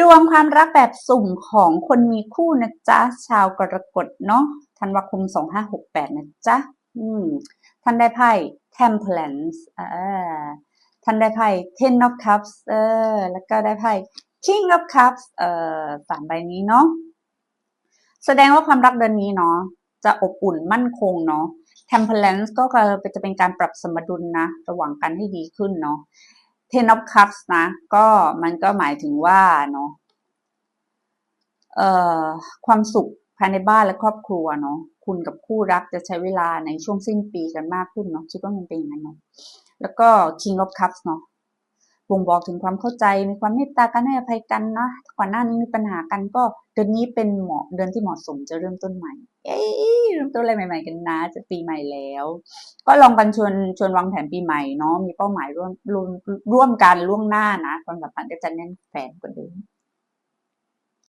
ดวงความรักแบบสุ่มของคนมีคู่นะจ๊ะ ชาวกรกฎเนาะธันวาคม 2568 นะจ๊ะ อืม ท่านได้ไพ่ Temperance อ่าท่านได้ไพ่ Ten of Cups เออ แล้วก็ได้ไพ่ King of Cups เอ่อสามใบนี้เนาะ แสดงว่าความรักเดือนนี้เนาะ จะอบอุ่นมั่นคงเนาะ Temperance ก็จะเป็นการปรับสมดุลนะ ระหว่างกันให้ดีขึ้นเนาะ Ten of Cups นะ ก็มันก็หมายถึงว่าเนาะความสุขภายในบ้านและครอบครัวเนาะคุณกับคู่รักจะใช้เวลาในช่วงสิ้นปีกันมากขึ้นเนาะคิดว่ามันเป็นอย่างนั้นเนาะแล้วก็ King of Cups เนาะ บ่งบอกถึงความเข้าใจมีความเมตตากันให้อภัยกันนะก่อนหน้านี้มีปัญหากันก็เดือนนี้เป็นเหมาะเดือนที่เหมาะสมจะเริ่มต้นใหม่ เอ้ยเริ่มต้นอะไรใหม่ ๆ กันนะ จะปีใหม่แล้ว ก็ลองกันชวนชวนวางแผนปีใหม่เนาะมีเป้าหมายร่วมร่วมร่วมกันล่วงหน้านะความสัมพันธ์ก็จะแน่นแฟนกว่าเดิม